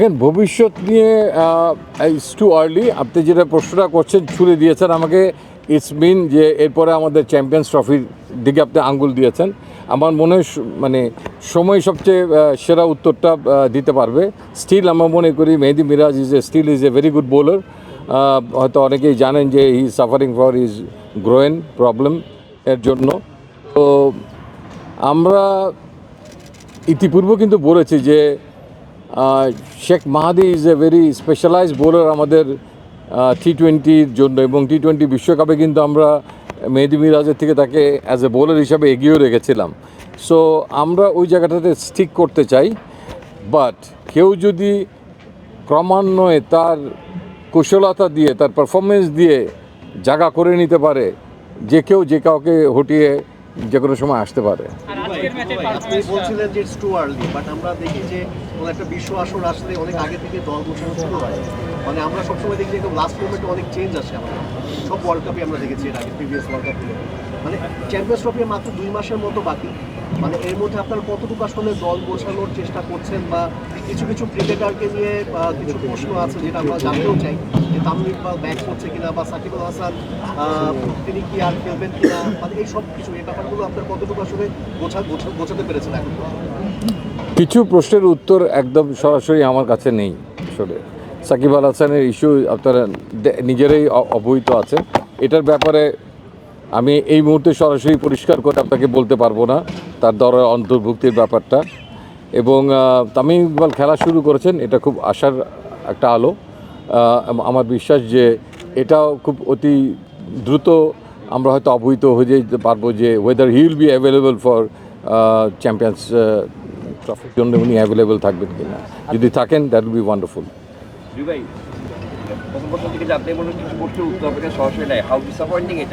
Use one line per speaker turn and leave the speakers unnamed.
দেখেন, ভবিষ্যৎ নিয়ে ইটস টু আর্লি আপনি যেটা প্রশ্নটা করছেন, ছুড়ে দিয়েছেন আমাকে। ইটস মিন যে এরপরে আমাদের চ্যাম্পিয়ন্স ট্রফির দিকে আপনি আঙ্গুল দিয়েছেন। আমার মনে হয় মানে সময় সবচেয়ে সেরা উত্তরটা দিতে পারবে। স্টিল আমরা মনে করি Mehedi Miraz is a still is a very good bowler হয়তো অনেকেই জানেন যে he suffering for is groin problem এর জন্য। তো আমরা ইতিপূর্বে কিন্তু বলেছি যে Sheikh Mahadi is a very specialise bowler আমাদের টি টোয়েন্টির জন্য এবং টি টোয়েন্টি বিশ্বকাপে কিন্তু আমরা মেহেদি মিরাজের থেকে তাকে অ্যাজ এ বোলার হিসাবে এগিয়েও রেখেছিলাম। সো আমরা ওই জায়গাটাতে স্টিক করতে চাই বাট কেউ যদি ক্রমান্বয়ে তার কুশলতা দিয়ে, তার পারফরমেন্স দিয়ে জায়গা করে নিতে পারে, যে কেউ যে কাউকে হটিয়ে যে কোনো সময় আসতে পারে।
আপনি বলছিলেন যে ইটস টু আর্লি বাট আমরা দেখি যে কোনো একটা বিশ্ব আসর আসলে অনেক আগে থেকে দল বসানো শুরু হয়। মানে আমরা সবসময় দেখি যে লাস্ট মোমেন্টে অনেক চেঞ্জ আসে আমাদের। সব ওয়ার্ল্ড কাপে আমরা দেখেছি এর আগে প্রিভিয়াস ওয়ার্ল্ড কাপগুলো মানে চ্যাম্পিয়ন্স ট্রফি মাত্র দুই মাসের মতো বাকি। মানে এর মধ্যে আপনার কতটুকু আসলে দল গোছানোর চেষ্টা করছেন বা কিছু কিছু ক্রিকেটারকে নিয়ে কিছু প্রশ্ন আছে যেটা আমরা জানতেও চাই, যে তামিম ইকবাল ব্যাক করছে কিনা বা সাকিব আল হাসান তিনি কি আর খেলবেন কিনা মানে এই সব কিছু, এই ব্যাপারগুলো আপনার কতটুকু আসলে গোছা- গোছাতে পেরেছেন এখন?
কিছু প্রশ্নের উত্তর একদম সরাসরি আমার কাছে নেই আসলে। সাকিব আল হাসানের ইস্যু আপনারা নিজেরাই অবহিত আছেন। এটার ব্যাপারে আমি এই মুহূর্তে সরাসরি পরিষ্কার করে আপনাকে বলতে পারব না তার দরের অন্তর্ভুক্তির ব্যাপারটা। এবং তামিম ইকবাল খেলা শুরু করেছেন, এটা খুব আশার একটা আলো। আমার বিশ্বাস যে এটাও খুব অতি দ্রুত আমরা হয়তো অবহিত হয়ে যেতে পারব যে whether he will be available for champions ট্রফির জন্য উনি অ্যাভেলেবল থাকবেন কিনা। যদি থাকেন দ্যাট উইল বি ওয়ান্ডারফুল
প্রথম প্রথম থেকে উত্তর আপনাকে সরাসরি হাউ ডিসঅ্যাপয়েন্টিং